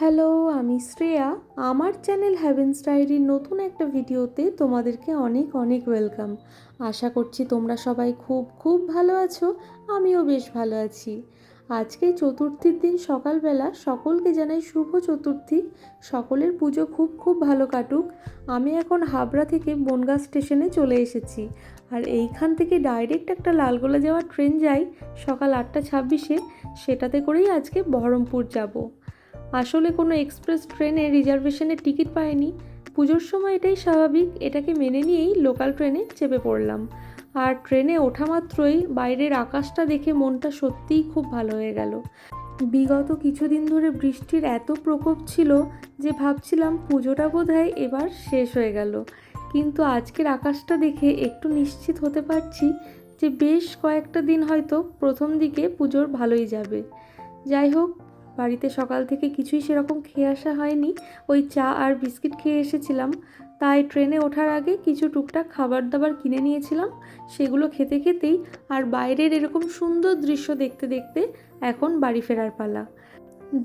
Hello, আমি শ্রেয়া। আমার channel heavens ডায়েরির নতুন একটা ভিডিওতে তোমাদেরকে অনেক অনেক ওয়েলকাম আশা করছি তোমরা সবাই খুব খুব ভালো আছো, আমিও বেশ ভালো আছি। আজকে চতুর্থীর দিন সকালবেলা সকলকে জানাই শুভ চতুর্থী। সকলের পুজো খুব খুব ভালো কাটুক। আমি এখন হাবড়া থেকে বনগাঁ স্টেশনে চলে এসেছি। আর এইখান থেকে ডাইরেক্ট একটা লালগোলা যাওয়ার ট্রেন যায় সকাল আটটা ছাব্বিশে। সেটাতে করেই আজকে বহরমপুর যাব। আসলে কোনো এক্সপ্রেস ট্রেনে রিজার্ভেশনের টিকিট পাইনি। পুজোর সময় এটাই স্বাভাবিক, এটাকে মেনে নিয়েই লোকাল ট্রেনে চেপে পড়লাম। আর ট্রেনে ওঠা মাত্রই বাইরের আকাশটা দেখে মনটা সত্যিই খুব ভালো হয়ে গেল। বিগত কিছুদিন ধরে বৃষ্টির এত প্রকোপ ছিল যে ভাবছিলাম পুজোটা বোধহয় এবার শেষ হয়ে গেল। কিন্তু আজকের আকাশটা দেখে একটু নিশ্চিত হতে পারছি যে বেশ কয়েকটা দিন হয়তো প্রথম দিকে পুজোর ভালোই যাবে। যাই হোক বাড়িতে সকাল থেকে কিছুই সেরকম খেয়ে আসা হয়নি। ওই চা আর বিস্কিট খেয়ে এসেছিলাম। তাই ট্রেনে ওঠার আগে কিছু টুকটাক খাবার দাবার কিনে নিয়েছিলাম। সেগুলো খেতে খেতেই আর বাইরের এরকম সুন্দর দৃশ্য দেখতে দেখতে এখন বাড়ি ফেরার পালা।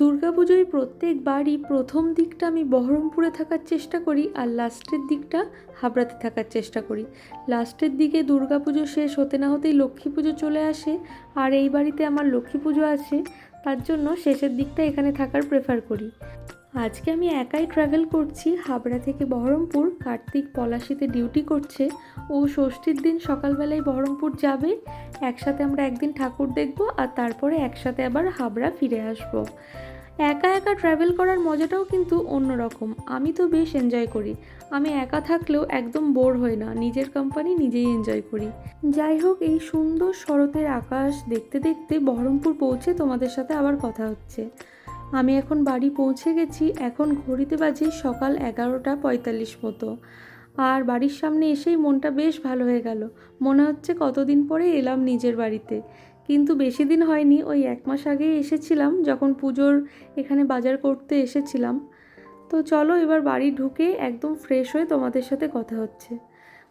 দুর্গাপুজোয় প্রত্যেকবারই প্রথম দিকটা আমি বহরমপুরে থাকার চেষ্টা করি আর লাস্টের দিকটা হাবড়াতে থাকার চেষ্টা করি। লাস্টের দিকে দুর্গাপুজো শেষ হতে না হতেই লক্ষ্মী পুজো চলে আসে। আর এই বাড়িতে আমার লক্ষ্মী পুজো আছে। তার জন্য শেষের দিকটা এখানে থাকার প্রেফার করি। আজকে আমি একাই ট্রাভেল করছি, হাবড়া থেকে বহরমপুর। কার্তিক পলাশিতে ডিউটি করছে। ও ষষ্ঠীর দিন সকালবেলায় বহরমপুর যাবে। একসাথে আমরা একদিন ঠাকুর দেখব আর তারপরে একসাথে আবার হাবড়া ফিরে আসব। একা একা ট্রাভেল করার মজাটাও কিন্তু অন্যরকম। আমি তো বেশ এনজয় করি। আমি একা থাকলেও একদম বোর হই না। নিজের কোম্পানি নিজেই এনজয় করি। যাই হোক, এই সুন্দর শরতের আকাশ দেখতে দেখতে বহরমপুর পৌঁছে তোমাদের সাথে আবার কথা হচ্ছে। আমি এখন বাড়ি পৌঁছে গেছি। এখন ঘড়িতে বাজে সকাল এগারোটা পঁয়তাল্লিশ মতো। আর বাড়ির সামনে এসেই মনটা বেশ ভালো হয়ে গেল। মনে হচ্ছে কতদিন পরে এলাম নিজের বাড়িতে। কিন্তু বেশি দিন হয়নি, ওই এক মাস আগেই এসেছিলাম, যখন পুজোর এখানে বাজার করতে এসেছিলাম। তো চলো এবার বাড়ি ঢুকে একদম ফ্রেশ হয়ে তোমাদের সাথে কথা হচ্ছে।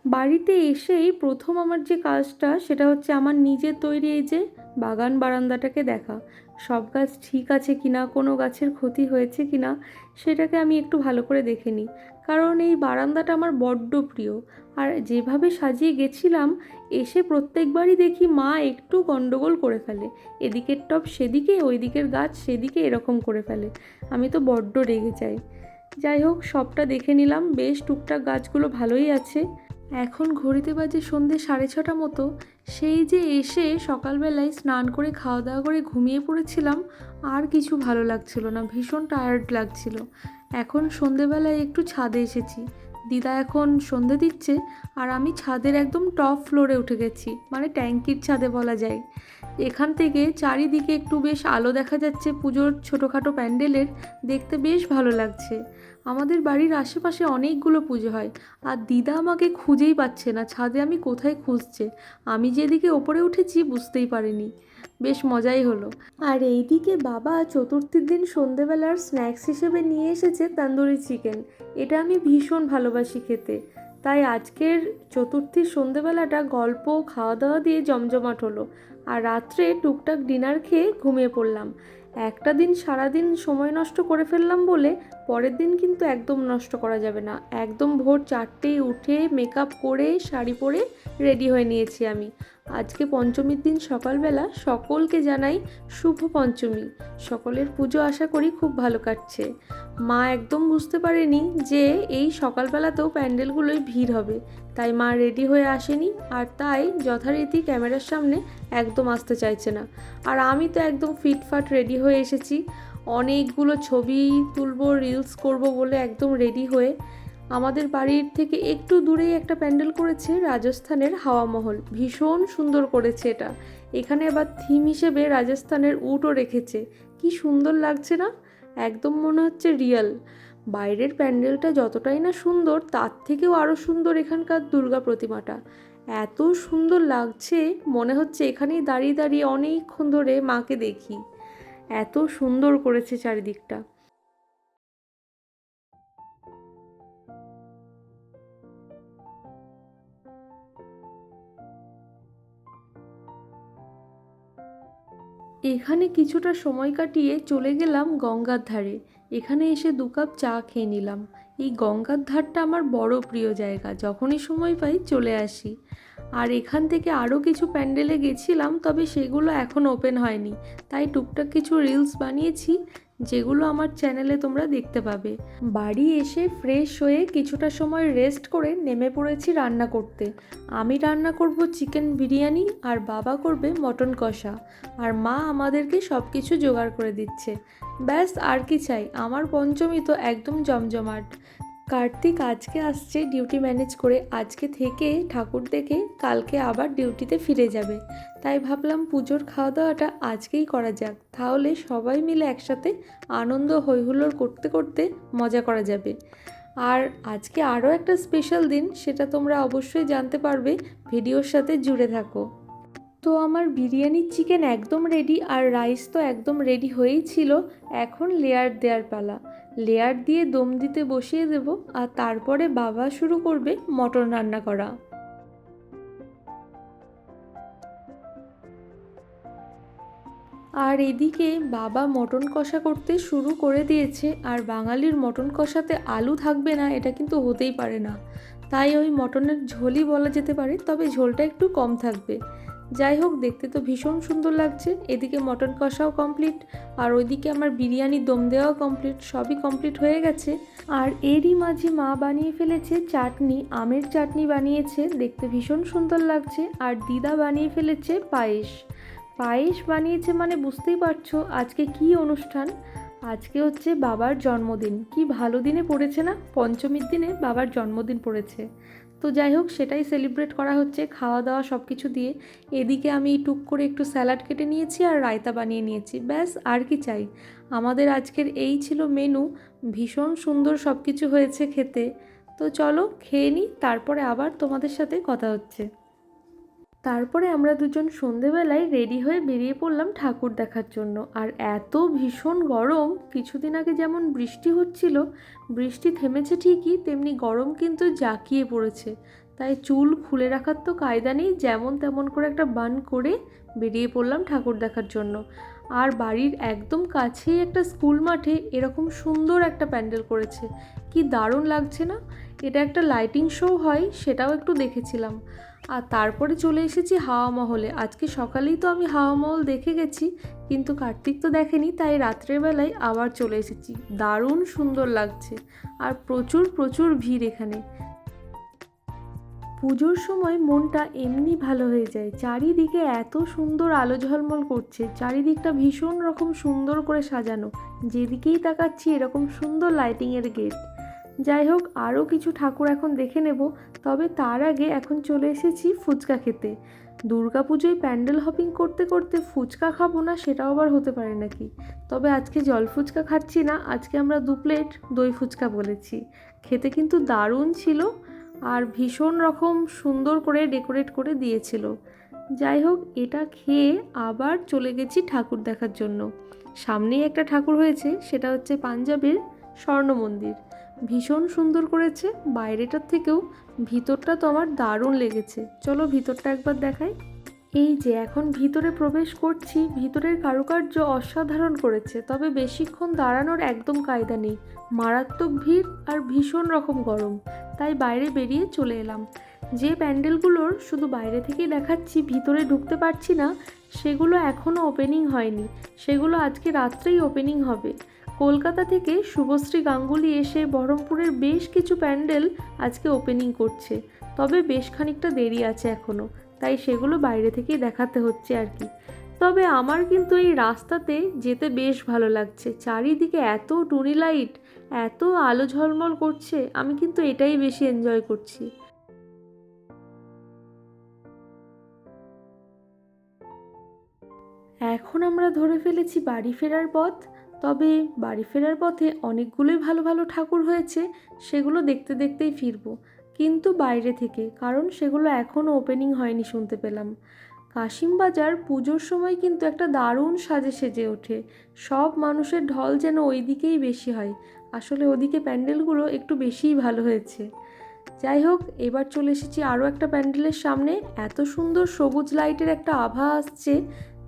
বাড়িতে এসেই প্রথম আমার যে কাজটা, সেটা হচ্ছে আমার নিজের তৈরি এই যে বাগান বারান্দাটাকে দেখা। সব গাছ ঠিক আছে কি না কোনো গাছের ক্ষতি হয়েছে কি না সেটাকে আমি একটু ভালো করে দেখে নিই। কারণ এই বারান্দাটা আমার বড্ড প্রিয়। আর যেভাবে সাজিয়ে গেছিলাম, এসে প্রত্যেকবারই দেখি মা একটু গণ্ডগোল করে ফেলে। এদিকের টপ সেদিকে ওই দিকের গাছ সেদিকে এরকম করে ফেলে। আমি তো বড্ড রেগে যাই। যাই হোক, সবটা দেখে নিলাম। বেশ, টুকটাক গাছগুলো ভালোই আছে। এখন ঘড়িতে বাজে সন্ধে সাড়ে ছটা মতো, সেই যে এসে সকালবেলায় স্নান করে খাওয়া দাওয়া করে ঘুমিয়ে পড়েছিলাম, আর কিছু ভালো লাগছিল না, ভীষণ টায়ার্ড লাগছিল। এখন সন্ধেবেলায় একটু ছাদে এসেছি। দিদা এখন সন্ধে দিচ্ছে, আর আমি ছাদের একদম টপ ফ্লোরে উঠে গেছি মানে ট্যাঙ্কির ছাদে বলা যায়। এখান থেকে চারিদিকে একটু বেশ আলো দেখা যাচ্ছে পুজোর ছোটোখাটো প্যান্ডেলের। দেখতে বেশ ভালো লাগছে। আমাদের বাড়ির আশেপাশে অনেকগুলো পুজো হয়। আর দিদা আমাকে খুঁজেই পাচ্ছে না, ছাদে আমি কোথায় খুঁজছে? আমি যেদিকে ওপরে উঠেছি বুঝতেই পারিনি। বেশ মজাই হলো। আর এইদিকে বাবা চতুর্থীর দিন সন্ধেবেলার স্ন্যাক্স হিসেবে নিয়ে এসেছে তান্দুরি চিকেন। এটা আমি ভীষণ ভালোবাসি খেতে। তাই আজকের চতুর্থীর সন্ধেবেলাটা গল্প খাওয়া দাওয়া দিয়ে জমজমাট হলো। আর রাত্রে টুকটাক ডিনার খেয়ে ঘুমিয়ে পড়লাম। একটা দিন সারাদিন সময় নষ্ট করে ফেললাম বলে পরের দিন কিন্তু একদম নষ্ট করা যাবে না। একদম ভোর চারটেই উঠে মেকআপ করে, শাড়ি পরে রেডি হয়ে নিয়েছি আমি। আজকে পঞ্চমীর দিন সকালবেলা সকলকে জানাই শুভ পঞ্চমী। সকলের পুজো আশা করি খুব ভালো কাটছে। মা একদম বুঝতে পারেনি যে এই সকালবেলাতেও প্যান্ডেলগুলোই ভিড় হবে। তাই মা রেডি হয়ে আসেনি আর তাই যথারীতি ক্যামেরার সামনে একদম আসতে চাইছে না। আর আমি তো একদম ফিটফাট রেডি হয়ে এসেছি। অনেকগুলো ছবি তুলবো রিলস করব বলে একদম রেডি হয়ে আমাদের বাড়ির থেকে একটু দূরেই একটা প্যান্ডেল করেছে রাজস্থানের হাওয়া মহল। ভীষণ সুন্দর করেছে এটা। এখানে আবার থিম হিসেবে রাজস্থানের উটও রেখেছে। কি সুন্দর লাগছে না? একদম মনে হচ্ছে রিয়েল বাইরের প্যান্ডেলটা যতটাই না সুন্দর, তার থেকেও আরও সুন্দর এখানকার দুর্গা প্রতিমাটা। এত সুন্দর লাগছে, মনে হচ্ছে এখানেই দাঁড়িয়ে দাঁড়িয়ে অনেকক্ষণ ধরে মাকে দেখি। এত সুন্দর করেছে চারিদিকটা। এখানে কিছুটা সময় কাটিয়ে চলে গেলাম গঙ্গার ধারে। এখানে এসে দু কাপ চা খেয়ে নিলাম। এই গঙ্গার ধারটা আমার বড় প্রিয় জায়গা, যখনই সময় পাই চলে আসি। আর এখান থেকে আরও কিছু প্যান্ডেলে গেছিলাম, তবে সেগুলো এখন ওপেন হয়নি। তাই টুকটাক কিছু রিলস বানিয়েছি, যেগুলো আমার চ্যানেলে তোমরা দেখতে পাবে। বাড়ি এসে ফ্রেশ হয়ে কিছুটা সময় রেস্ট করে নেমে পড়েছি রান্না করতে। আমি রান্না করব চিকেন বিরিয়ানি আর বাবা করবে মটন কষা। আর মা আমাদেরকে সব কিছু জোগাড় করে দিচ্ছে। ব্যাস, আর কি চাই? আমার পঞ্চমী তো একদম জমজমাট। কার্তিক আজকে আসছে ডিউটি ম্যানেজ করে। আজকে থেকে ঠাকুর দেখে কালকে আবার ডিউটিতে ফিরে যাবে। তাই ভাবলাম পুজোর খাওয়া দাওয়াটা আজকেই করা যাক। তাহলে সবাই মিলে একসাথে আনন্দ হৈহুল্লোড় করতে করতে মজা করা যাবে। আর আজকে আরও একটা স্পেশাল দিন, সেটা তোমরা অবশ্যই জানতে পারবে। ভিডিওর সাথে জুড়ে থাকো। তো আমার বিরিয়ানির চিকেন একদম রেডি আর রাইস তো একদম রেডি হয়েই ছিল। এখন লেয়ার দেওয়ার পালা। লেয়ার দিয়ে দম দিতে বসিয়ে দেব আর তারপরে বাবা শুরু করবে মটন রান্না করা। আর এদিকে বাবা মটন কষা করতে শুরু করে দিয়েছে আর বাঙালির মটন কষাতে আলু থাকবে না, এটা কিন্তু হতেই পারে না। তাই ওই মটনের ঝোলই বলা যেতে পারে, তবে ঝোলটা একটু কম থাকবে। যাই হোক, দেখতে তো ভীষণ সুন্দর লাগছে। এদিকে মটন কষাও কমপ্লিট আর ওইদিকে আমার বিরিয়ানি দম দেওয়াও কমপ্লিট সবই কমপ্লিট হয়ে গেছে। আর এরই মাঝে মা বানিয়ে ফেলেছে চাটনি, আমের চাটনি বানিয়েছে, দেখতে ভীষণ সুন্দর লাগছে। আর দিদা বানিয়ে ফেলেছে পায়েস। পায়েস বানিয়েছে মানে বুঝতেই পারছ আজকে কি অনুষ্ঠান? আজকে হচ্ছে বাবার জন্মদিন। কি ভালো দিনে পড়েছে না? পঞ্চমীর দিনে বাবার জন্মদিন পড়েছে। তো যাই হোক, সেটাই সেলিব্রেট করা হচ্ছে। খাওয়া দাওয়া সব কিছু দিয়ে। এদিকে আমি টুক করে একটু স্যালাড কেটে নিয়েছি আর রায়তা বানিয়ে নিয়েছি। ব্যাস, আর কি চাই। আমাদের আজকের এই ছিল মেনু ভীষণ সুন্দর সব কিছু হয়েছে খেতে। তো চলো, খেয়ে নিই তারপরে আবার তোমাদের সাথে কথা হচ্ছে। তারপরে আমরা দুজন সন্ধেবেলায় রেডি হয়ে বেরিয়ে পড়লাম ঠাকুর দেখার জন্য। আর এত ভীষণ গরম, কিছুদিন আগে যেমন বৃষ্টি হচ্ছিল, বৃষ্টি থেমেছে ঠিকই, তেমনি গরম কিন্তু জাঁকিয়ে পড়েছে। তাই চুল খুলে রাখার তো কায়দা নেই, যেমন তেমন করে একটা বান করে বেরিয়ে পড়লাম ঠাকুর দেখার জন্য। আর বাড়ির একদম কাছেই একটা স্কুল মাঠে এরকম সুন্দর একটা প্যান্ডেল করেছে। কি দারুণ লাগছে না? এটা একটা লাইটিং শো হয়, সেটাও একটু দেখেছিলাম। আর তারপরে চলে এসেছি হাওয়া মহলে। আজকে সকালেই তো আমি হাওয়া মহল দেখে গেছি, কিন্তু কার্তিক তো দেখেনি, তাই রাত্রেবেলায় আবার চলে এসেছি। দারুণ সুন্দর লাগছে আর প্রচুর প্রচুর ভিড় এখানে। পুজোর সময় মনটা এমনি ভালো হয়ে যায়। চারিদিকে এত সুন্দর আলো ঝলমল করছে, চারিদিকটা ভীষণ রকম সুন্দর করে সাজানো। যেদিকেই তাকাচ্ছি এরকম সুন্দর লাইটিংয়ের গেট যাই হোক, আরও কিছু ঠাকুর এখন দেখে নেব। তবে তার আগে এখন চলে এসেছি ফুচকা খেতে। দুর্গাপুজোয় প্যান্ডেল হপিং করতে করতে ফুচকা খাব না সেটাও আবার হতে পারে নাকি? তবে আজকে জল ফুচকা খাচ্ছি না, আজকে আমরা দু প্লেট দই ফুচকা বলেছি। খেতে কিন্তু দারুণ ছিল আর ভীষণ রকম সুন্দর করে ডেকোরেট করে দিয়েছিল। যাই হোক, এটা খেয়ে আবার চলে গেছি ঠাকুর দেখার জন্য। সামনেই একটা ঠাকুর হয়েছে, সেটা হচ্ছে পাঞ্জাবের স্বর্ণ মন্দির। ভীষণ সুন্দর করেছে, বাইরেটার থেকেও ভিতরটা তো আমার দারুণ লেগেছে। চলো ভিতরটা একবার দেখাই। এই যে এখন ভিতরে প্রবেশ করছি, ভিতরের কারুকার্য অসাধারণ করেছে, তবে বেশিক্ষণ দাঁড়ানোর একদম কায়দা নেই। মারাত্মক ভিড় আর ভীষণ রকম গরম, তাই বাইরে বেরিয়ে চলে এলাম। যে প্যান্ডেলগুলোর শুধু বাইরে থেকেই দেখাচ্ছি, ভিতরে ঢুকতে পারছি না, সেগুলো এখনও ওপেনিং হয়নি। সেগুলো আজকে রাত্রেই ওপেনিং হবে। কলকাতা থেকে শুভশ্রী গাঙ্গুলি এসে বহরমপুরের বেশ কিছু প্যান্ডেল আজকে ওপেনিং করছে। তবে বেশ খানিকটা দেরি আছে এখনও তাই সেগুলো বাইরে থেকেই দেখাতে হচ্ছে আর কি। তবে আমার কিন্তু এই রাস্তাতে যেতে বেশ ভালো লাগছে। চারিদিকে এত টুনি লাইট, এত আলো ঝলমল করছে, আমি কিন্তু এটাই বেশি এনজয় করছি। এখন আমরা ধরে ফেলেছি বাড়ি ফেরার পথ। তবে বাড়ি ফেরার পথে অনেকগুলোই ভালো ভালো ঠাকুর হয়েছে, সেগুলো দেখতে দেখতেই ফিরবো। কিন্তু বাইরে থেকে, কারণ সেগুলো এখনও ওপেনিং হয়নি শুনতে পেলাম। কাশিমবাজার পুজোর সময় কিন্তু একটা দারুণ সাজে সেজে ওঠে। সব মানুষের ঢল যেন ওই দিকেই বেশি হয়। আসলে ওদিকে প্যান্ডেলগুলো একটু বেশিই ভালো হয়েছে। যাই হোক, এবার চলে এসেছি আরও একটা প্যান্ডেলের সামনে। এত সুন্দর সবুজ লাইটের একটা আভা আসছে।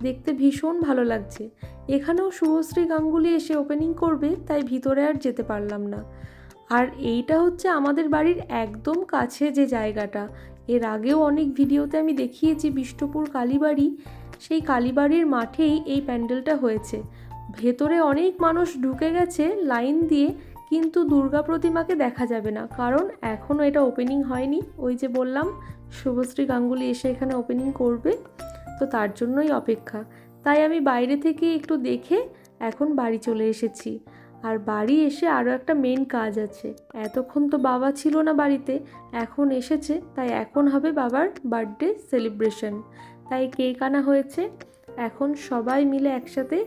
দেখতে ভীষণ ভালো লাগছে। এখানেও শুভশ্রী গাঙ্গুলি এসে ওপেনিং করবে, তাই ভিতরে আর যেতে পারলাম না। আর এইটা হচ্ছে আমাদের বাড়ির একদম কাছে যে জায়গাটা। এর আগেও অনেক ভিডিওতে আমি দেখিয়েছি বিষ্ণুপুর কালীবাড়ি। সেই কালীবাড়ির মাঠেই এই প্যান্ডেলটা হয়েছে। ভেতরে অনেক মানুষ ঢুকে গেছে লাইন দিয়ে, কিন্তু দুর্গা প্রতিমাকে দেখা যাবে না। কারণ এখনও এটা ওপেনিং হয়নি। ওই যে বললাম, শুভশ্রী গাঙ্গুলি এসে এখানে ওপেনিং করবে। তো তার জন্যই অপেক্ষা। তাই আমি বাইরে থেকে একটু দেখে এখন বাড়ি চলে এসেছি। আর বাড়ি এসে আরও একটা মেন কাজ আছে। এতক্ষণ তো বাবা ছিল না বাড়িতে, এখন এসেছে, তাই এখন হবে বাবার বার্থডে সেলিব্রেশন তাই কেক আনা হয়েছে। এখন সবাই মিলে একসাথে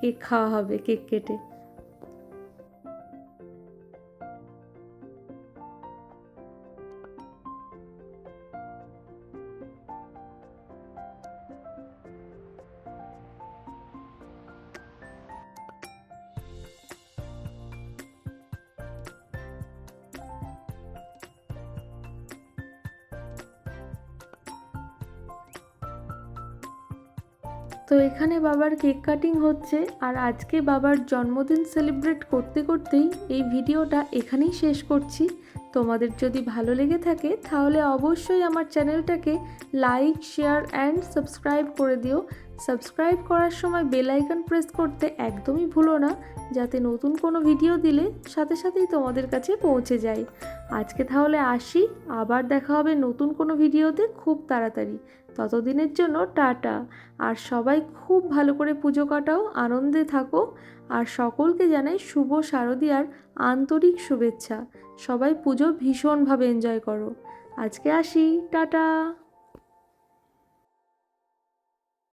কেক খাওয়া হবে কেক কেটে। তো এখানে বাবার কেক কাটিং হচ্ছে আর আজকে বাবার জন্মদিন সেলিব্রেট করতে করতেই এই ভিডিওটা এখানেই শেষ করছি। তোমাদের যদি ভালো লেগে থাকে তাহলে অবশ্যই আমার চ্যানেলটাকে লাইক, শেয়ার অ্যান্ড সাবস্ক্রাইব করে দিও। সাবস্ক্রাইব করার সময় বেল আইকন প্রেস করতে একদমই ভুলো না, যাতে নতুন কোনো ভিডিও দিলে সাথে সাথেই তোমাদের কাছে পৌঁছে যায়। আজকে তাহলে আসি, আবার দেখা হবে নতুন কোনো ভিডিওতে খুব তাড়াতাড়ি। ততদিনের জন্য টাটা। আর সবাই খুব ভালো করে পুজো কাটাও, আনন্দে থাকো। আর সকলকে জানাই শুভ শারদীয়ার আন্তরিক শুভেচ্ছা। সবাই পুজো ভীষণভাবে এনজয় করো। আজকে আসি, টাটা।